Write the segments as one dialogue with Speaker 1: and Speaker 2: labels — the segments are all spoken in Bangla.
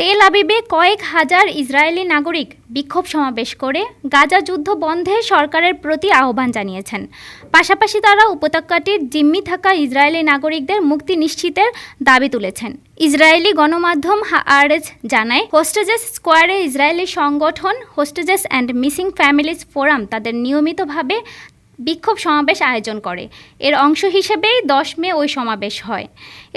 Speaker 1: তেল আবিবে কয়েক হাজার ইসরায়েলি নাগরিক বিক্ষোভ সমাবেশ করে গাজা যুদ্ধ বন্ধে সরকারের প্রতি আহ্বান জানিয়েছেন পাশাপাশি তারা উপত্যকাটির জিম্মি থাকা ইসরায়েলি নাগরিকদের মুক্তি নিশ্চিতের দাবি তুলেছেন ইসরায়েলি গণমাধ্যম হাআরএস জানায় হোস্টেজেস স্কোয়ারে ইসরায়েলি সংগঠন hostages and missing families forum তাদের নিয়মিতভাবে বিক্ষোভ সমাবেশ আয়োজন করে এর অংশ হিসেবেই দশ মে ওই সমাবেশ হয়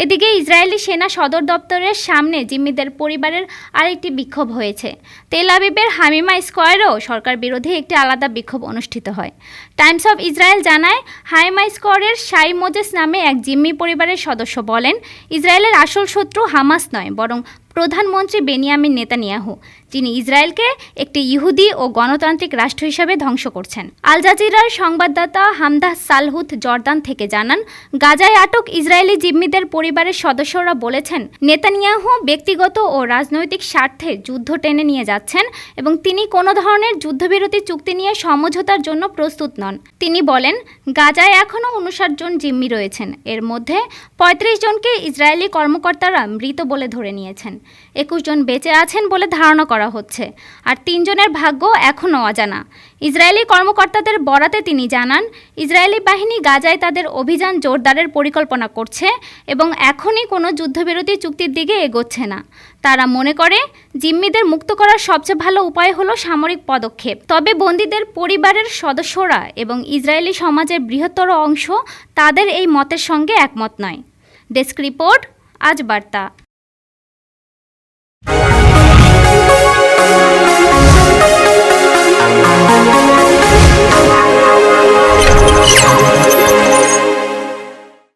Speaker 1: এদিকে ইসরায়েলি সেনা সদর দপ্তরের সামনে জিম্মিদের পরিবারের আরেকটি বিক্ষোভ হয়েছে তেল আবিবের হামিমা স্কোয়ারেও সরকার বিরোধী একটি আলাদা বিক্ষোভ অনুষ্ঠিত হয় টাইমস অব ইসরায়েল জানায় হাইমা স্কোয়ারের সাই মোজেস নামে এক জিম্মি পরিবারের সদস্য বলেন ইসরায়েলের আসল শত্রু হামাস নয় বরং প্রধানমন্ত্রী বেনিয়ামিন নেতানিয়াহু যিনি ইসরায়েলকে একটি ইহুদি ও গণতান্ত্রিক রাষ্ট্র হিসেবে ধ্বংস করছেন আল জাজিরার সংবাদদাতা হামদাহ সালহুত জর্দান থেকে জানান গাজায় আটক ইসরায়েলি জিম্মিদের পরিবারের সদস্যরা বলেছেন নেতানিয়াহু ব্যক্তিগত ও রাজনৈতিক স্বার্থে যুদ্ধ টেনে নিয়ে যাচ্ছেন এবং তিনি কোনো ধরনের যুদ্ধবিরতি চুক্তি নিয়ে সমঝোতার জন্য প্রস্তুত নন তিনি বলেন গাজায় এখনও উনষাট জন জিম্মি রয়েছেন এর মধ্যে পঁয়ত্রিশ জনকে ইসরায়েলি কর্মকর্তারা মৃত বলে ধরে নিয়েছেন একুশ জন বেঁচে আছেন বলে ধারণা করা হচ্ছে আর তিনজনের ভাগ্য এখনও অজানা ইসরায়েলি কর্মকর্তাদের বরাতে তিনি জানান ইসরায়েলি বাহিনী গাজায় তাদের অভিযান জোরদারের পরিকল্পনা করছে এবং এখনই কোনো যুদ্ধবিরতি চুক্তির দিকে এগোচ্ছে না তারা মনে করে জিম্মিদের মুক্ত করার সবচেয়ে ভালো উপায় হলো সামরিক পদক্ষেপ তবে বন্দীদের পরিবারের সদস্যরা এবং ইসরায়েলি সমাজের বৃহত্তর অংশ তাদের এই মতের সঙ্গে একমত নয় ডেস্ক রিপোর্ট আজ বার্তা